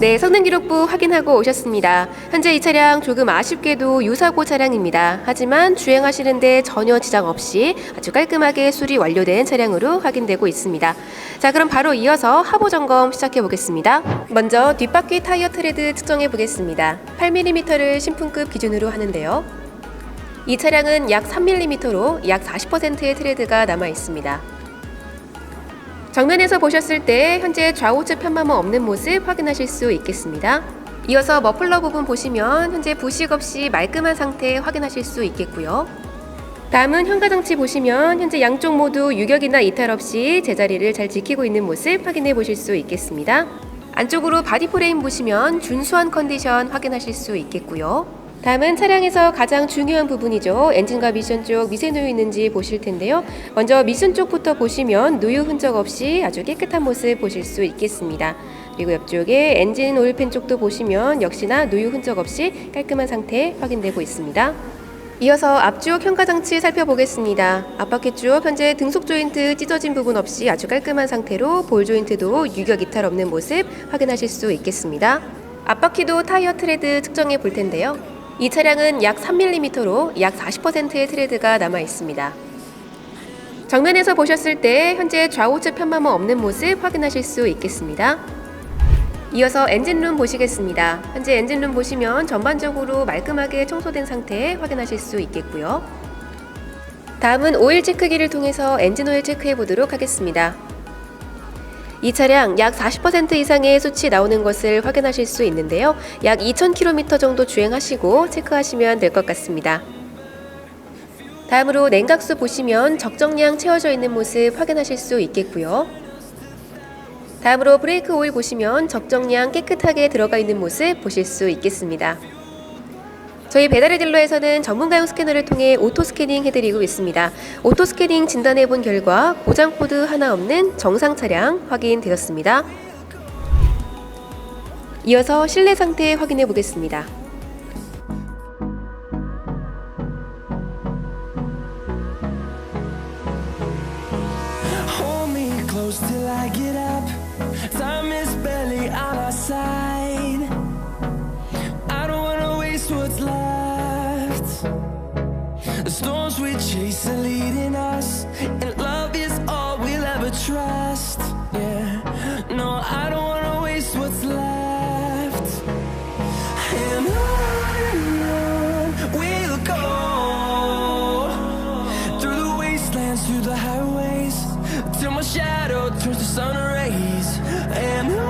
네, 성능 기록부 확인하고 오셨습니다. 현재 이 차량 조금 아쉽게도 유사고 차량입니다. 하지만 주행하시는데 전혀 지장 없이 아주 깔끔하게 수리 완료된 차량으로 확인되고 있습니다. 자, 그럼 바로 이어서 하부 점검 시작해 보겠습니다. 먼저 뒷바퀴 타이어 트레드 측정해 보겠습니다. 8mm를 신품급 기준으로 하는데요. 이 차량은 약 3mm로 약 40%의 트레드가 남아 있습니다. 정면에서 보셨을 때 현재 좌우측 편마모 없는 모습 확인하실 수 있겠습니다. 이어서 머플러 부분 보시면 현재 부식 없이 말끔한 상태 확인하실 수 있겠고요. 다음은 현가장치 보시면 현재 양쪽 모두 유격이나 이탈 없이 제자리를 잘 지키고 있는 모습 확인해 보실 수 있겠습니다. 안쪽으로 바디 프레임 보시면 준수한 컨디션 확인하실 수 있겠고요. 다음은 차량에서 가장 중요한 부분이죠. 엔진과 미션 쪽 미세 누유 있는지 보실 텐데요. 먼저 미션 쪽부터 보시면 누유 흔적 없이 아주 깨끗한 모습 보실 수 있겠습니다. 그리고 옆쪽에 엔진 오일팬 쪽도 보시면 역시나 누유 흔적 없이 깔끔한 상태 확인되고 있습니다. 이어서 앞쪽 현가 장치 살펴보겠습니다. 앞바퀴 쪽 현재 등속 조인트 찢어진 부분 없이 아주 깔끔한 상태로 볼 조인트도 유격 이탈 없는 모습 확인하실 수 있겠습니다. 앞바퀴도 타이어 트레드 측정해 볼 텐데요. 이 차량은 약 3mm로 약 40%의 트레드가 남아 있습니다. 정면에서 보셨을 때 현재 좌우측 편마모 없는 모습 확인하실 수 있겠습니다. 이어서 엔진룸 보시겠습니다. 현재 엔진룸 보시면 전반적으로 말끔하게 청소된 상태 확인하실 수 있겠고요. 다음은 오일 체크기를 통해서 엔진 오일 체크해 보도록 하겠습니다. 이 차량 약 40% 이상의 수치 나오는 것을 확인하실 수 있는데요. 약 2,000km 정도 주행하시고 체크하시면 될 것 같습니다. 다음으로 냉각수 보시면 적정량 채워져 있는 모습 확인하실 수 있겠고요. 다음으로 브레이크 오일 보시면 적정량 깨끗하게 들어가 있는 모습 보실 수 있겠습니다. 저희 배달의 딜러에서는 전문가용 스캐너를 통해 오토 스캐닝 해드리고 있습니다. 오토 스캐닝 진단해 본 결과 고장 코드 하나 없는 정상 차량 확인되었습니다. 이어서 실내 상태 확인해 보겠습니다. Close till I get up. Time is barely on our side. Shadow turns to sun rays. And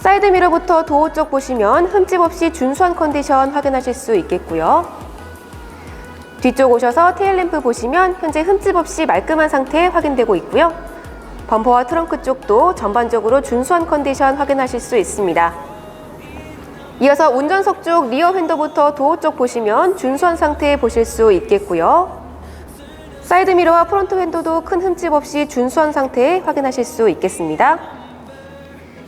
사이드미러부터 도어 쪽 보시면 흠집 없이 준수한 컨디션 확인하실 수 있겠고요. 뒤쪽 오셔서 테일램프 보시면 현재 흠집 없이 말끔한 상태 확인되고 있고요. 범퍼와 트렁크 쪽도 전반적으로 준수한 컨디션 확인하실 수 있습니다. 이어서 운전석 쪽 리어 윈도부터 도어 쪽 보시면 준수한 상태 보실 수 있겠고요. 사이드미러와 프론트 윈도도 큰 흠집 없이 준수한 상태 확인하실 수 있겠습니다.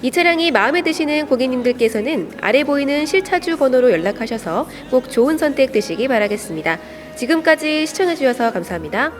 이 차량이 마음에 드시는 고객님들께서는 아래 보이는 실차주 번호로 연락하셔서 꼭 좋은 선택 되시기 바라겠습니다. 지금까지 시청해주셔서 감사합니다.